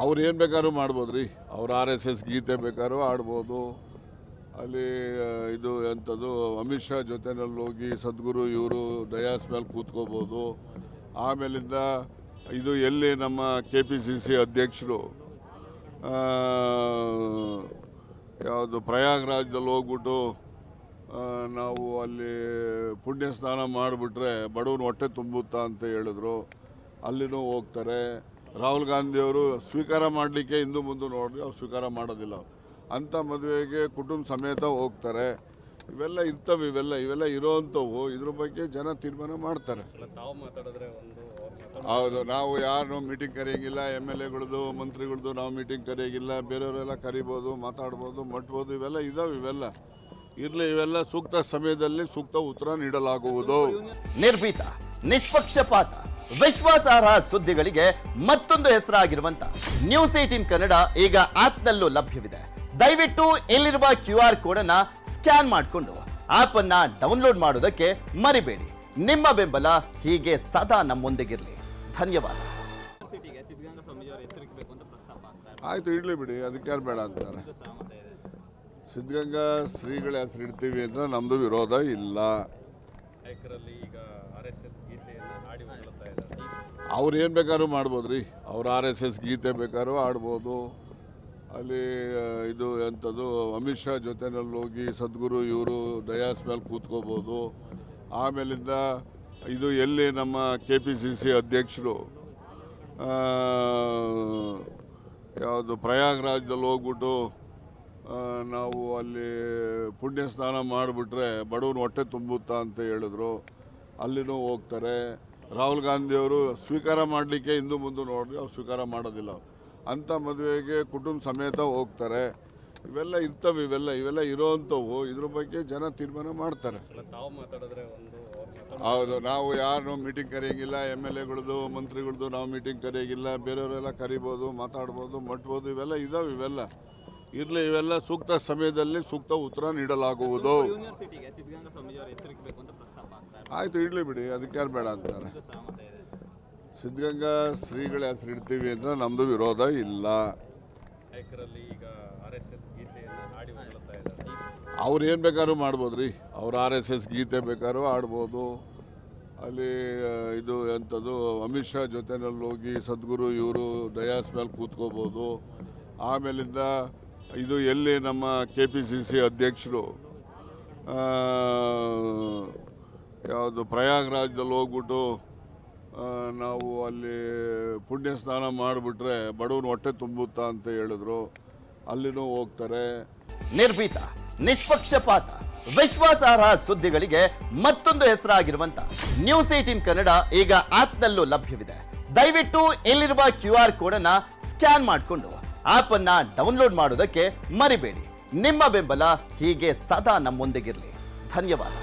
ಅವ್ರು ಏನು ಬೇಕಾದ್ರೂ ಮಾಡ್ಬೋದು ರೀ ಅವ್ರು ಆರ್ ಎಸ್ ಎಸ್ ಗೀತೆ ಬೇಕಾದ್ರೂ ಆಡ್ಬೋದು ಅಲ್ಲಿ ಇದು ಎಂಥದ್ದು ಅಮಿತ್ ಶಾ ಜೊತೆನಲ್ಲಿ ಹೋಗಿ ಸದ್ಗುರು ಇವರು ಡಯಾಸ್ ಮೇಲೆ ಕೂತ್ಕೋಬೋದು. ಆಮೇಲಿಂದ ಇದು ಎಲ್ಲಿ ನಮ್ಮ ಕೆ ಪಿ ಸಿ ಸಿ ಅಧ್ಯಕ್ಷರು ಯಾವುದು ಪ್ರಯಾಗ್ರಾಜ್ದಲ್ಲಿ ಹೋಗ್ಬಿಟ್ಟು ನಾವು ಅಲ್ಲಿ ಪುಣ್ಯ ಸ್ನಾನ ಮಾಡಿಬಿಟ್ರೆ ಬಡವನ ಹೊಟ್ಟೆ ತುಂಬುತ್ತಾ ಅಂತ ಹೇಳಿದ್ರು. ಅಲ್ಲಿನೂ ಹೋಗ್ತಾರೆ. ರಾಹುಲ್ ಗಾಂಧಿಯವರು ಸ್ವೀಕಾರ ಮಾಡಲಿಕ್ಕೆ ಹಿಂದೂ ಮುಂದೆ ನೋಡಿ ಅವ್ರು ಸ್ವೀಕಾರ ಮಾಡೋದಿಲ್ಲ ಅಂಥ ಮದುವೆಗೆ ಕುಟುಂಬ ಸಮೇತ ಹೋಗ್ತಾರೆ. ಇವೆಲ್ಲ ಇರ್ತವೆ ಇವೆಲ್ಲ ಇವೆಲ್ಲ ಇರೋವಂಥವು ಇದ್ರ ಬಗ್ಗೆ ಜನ ತೀರ್ಮಾನ ಮಾಡ್ತಾರೆ. ಹೌದು ನಾವು ಯಾರು ಮೀಟಿಂಗ್ ಕರೆಯೋಂಗಿಲ್ಲ. ಎಂ ಎಲ್ ಎಗಳದು ಮಂತ್ರಿಗಳದ್ದು ನಾವು ಮೀಟಿಂಗ್ ಕರೆಯೋಂಗಿಲ್ಲ. ಬೇರೆಯವರೆಲ್ಲ ಕರಿಬೋದು ಮಾತಾಡ್ಬೋದು ಮಟ್ಬೋದು. ಇವೆಲ್ಲ ಇದಾವೆ ಇವೆಲ್ಲ. ಇರಲಿ ಇವೆಲ್ಲ ಸೂಕ್ತ ಸಮಯದಲ್ಲಿ ಸೂಕ್ತ ಉತ್ತರ ನೀಡಲಾಗುವುದು. ನಿರ್ಭೀತ ನಿಷ್ಪಕ್ಷಪಾತ. ವಿಶ್ವಾಸಾರ್ಹ ಸುದ್ದಿಗಳಿಗೆ ಮತ್ತೊಂದು ಹೆಸರಾಗಿರುವಂತ ನ್ಯೂಸ್ ಏಟೀನ್ ಕನ್ನಡ ಈಗ ಆಪ್ನಲ್ಲೂ ಲಭ್ಯವಿದೆ. ದಯವಿಟ್ಟು ಇಲ್ಲಿರುವ ಕ್ಯೂ ಆರ್ ಕೋಡ್ ಅನ್ನ ಸ್ಕ್ಯಾನ್ ಮಾಡಿಕೊಂಡು ಆಪ್ ಅನ್ನ ಡೌನ್ಲೋಡ್ ಮಾಡೋದಕ್ಕೆ ಮರಿಬೇಡಿ. ನಿಮ್ಮ ಬೆಂಬಲ ಹೀಗೆ ಸದಾ ನಮ್ಮೊಂದಿಗಿರಲಿ. ಧನ್ಯವಾದ. ಆಯ್ತು ಇಡ್ಲಿ ಬಿಡಿ ಅದಕ್ಕೆ ಯಾರು ಬೇಡ ಅಂತಾರೆ. ಸಿದ್ಧಗಂಗಾ ಶ್ರೀಗಳ ಹೆಸರು ಇಡ್ತೀವಿ ಅಂದ್ರೆ ನಮ್ದು ವಿರೋಧ ಇಲ್ಲ. ಈಗ ಆರ್ ಎಸ್ ಎಸ್ ಅವ್ರು ಏನು ಬೇಕಾದ್ರೂ ಮಾಡ್ಬೋದು ರೀ. ಅವ್ರು ಆರ್ ಎಸ್ ಎಸ್ ಗೀತೆ ಬೇಕಾದ್ರೂ ಆಡ್ಬೋದು ಅಲ್ಲಿ ಇದು ಎಂಥದ್ದು, ಅಮಿತ್ ಶಾ ಜೊತೆನಲ್ಲಿ ಹೋಗಿ ಸದ್ಗುರು ಇವರು ಡಯಾಸ್ ಮೇಲೆ ಕೂತ್ಕೋಬೋದು. ಆಮೇಲಿಂದ ಇದು ಎಲ್ಲಿ ನಮ್ಮ ಕೆ ಪಿ ಸಿ ಸಿ ಅಧ್ಯಕ್ಷರು ಯಾವುದು ಪ್ರಯಾಗ್ರಾಜ್ದಲ್ಲಿ ಹೋಗ್ಬಿಟ್ಟು ನಾವು ಅಲ್ಲಿ ಪುಣ್ಯ ಸ್ನಾನ ಮಾಡಿಬಿಟ್ರೆ ಬಡವನ ಹೊಟ್ಟೆ ತುಂಬುತ್ತಾ ಅಂತ ಹೇಳಿದ್ರು. ಅಲ್ಲಿನೂ ಹೋಗ್ತಾರೆ. ರಾಹುಲ್ ಗಾಂಧಿಯವರು ಸ್ವೀಕಾರ ಮಾಡಲಿಕ್ಕೆ ಹಿಂದೂ ಮುಂದೆ ನೋಡಿ ಅವ್ರು ಸ್ವೀಕಾರ ಮಾಡೋದಿಲ್ಲ ಅಂಥ ಮದುವೆಗೆ ಕುಟುಂಬ ಸಮೇತ ಹೋಗ್ತಾರೆ. ಇವೆಲ್ಲ ಇರ್ತವೆ ಇವೆಲ್ಲ ಇವೆಲ್ಲ ಇರೋವಂಥವು ಇದ್ರ ಬಗ್ಗೆ ಜನ ತೀರ್ಮಾನ ಮಾಡ್ತಾರೆ. ಹೌದು, ನಾವು ಯಾರು ಮೀಟಿಂಗ್ ಕರೆಯೋಂಗಿಲ್ಲ. ಎಂ ಎಲ್ ಎಗಳದ್ದು ಮಂತ್ರಿಗಳದ್ದು ನಾವು ಮೀಟಿಂಗ್ ಕರೆಯೋಂಗಿಲ್ಲ. ಬೇರೆಯವರೆಲ್ಲ ಕರಿಬೋದು, ಮಾತಾಡ್ಬೋದು, ಮಟ್ಬೋದು. ಇವೆಲ್ಲ ಇದಾವೆ, ಇವೆಲ್ಲ. ಇರಲಿ, ಇವೆಲ್ಲ ಸೂಕ್ತ ಸಮಯದಲ್ಲಿ ಸೂಕ್ತ ಉತ್ತರ ನೀಡಲಾಗುವುದು. ಆಯ್ತು ಇಡಲಿ ಬಿಡಿ, ಅದಕ್ಕೆ ಯಾರು ಬೇಡ ಅಂತಾರೆ. ಸಿದ್ಧಗಂಗಾ ಶ್ರೀಗಳ ಹೆಸರು ಇಡ್ತೀವಿ ಅಂದ್ರೆ ನಮ್ಮದು ವಿರೋಧ ಇಲ್ಲ. ಅವ್ರು ಏನು ಬೇಕಾದ್ರೂ ಮಾಡ್ಬೋದು ರೀ. ಅವ್ರು ಆರ್ ಎಸ್ ಎಸ್ ಗೀತೆ ಬೇಕಾದ್ರೂ ಆಡ್ಬೋದು ಅಲ್ಲಿ ಇದು ಎಂಥದ್ದು, ಅಮಿತ್ ಶಾ ಜೊತೆನಲ್ಲಿ ಹೋಗಿ ಸದ್ಗುರು, ಇವರು ಡಯಾಸ್ ಮೇಲೆ ಕೂತ್ಕೋಬೋದು. ಆಮೇಲಿಂದ ಇದು ಎಲ್ಲಿ ನಮ್ಮ ಕೆ ಪಿ ಸಿ ಸಿ ಅಧ್ಯಕ್ಷರು ಯಾವುದು ಪ್ರಯಾಗ್ರಾಜ್ದಲ್ಲಿ ಹೋಗ್ಬಿಟ್ಟು ನಾವು ಅಲ್ಲಿ ಪುಣ್ಯ ಸ್ನಾನ ಮಾಡಿಬಿಟ್ರೆ ಬಡವನ ಹೊಟ್ಟೆ ತುಂಬುತ್ತಾ ಅಂತ ಹೇಳಿದ್ರು. ಅಲ್ಲಿನೂ ಹೋಗ್ತಾರೆ. ನಿರ್ಭೀತ, ನಿಷ್ಪಕ್ಷಪಾತ, ವಿಶ್ವಾಸಾರ್ಹ ಸುದ್ದಿಗಳಿಗೆ ಮತ್ತೊಂದು ಹೆಸರಾಗಿರುವಂತ ನ್ಯೂಸ್ ಏಟಿನ್ ಕನ್ನಡ ಈಗ ಆಪ್ನಲ್ಲೂ ಲಭ್ಯವಿದೆ. ದಯವಿಟ್ಟು ಇಲ್ಲಿರುವ ಕ್ಯೂ ಆರ್ ಕೋಡ್ ಅನ್ನ ಸ್ಕ್ಯಾನ್ ಮಾಡಿಕೊಂಡು ಆಪ್ ಅನ್ನ ಡೌನ್ಲೋಡ್ ಮಾಡೋದಕ್ಕೆ ಮರಿಬೇಡಿ. ನಿಮ್ಮ ಬೆಂಬಲ ಹೀಗೆ ಸದಾ ನಮ್ಮೊಂದಿಗಿರಲಿ. ಧನ್ಯವಾದ.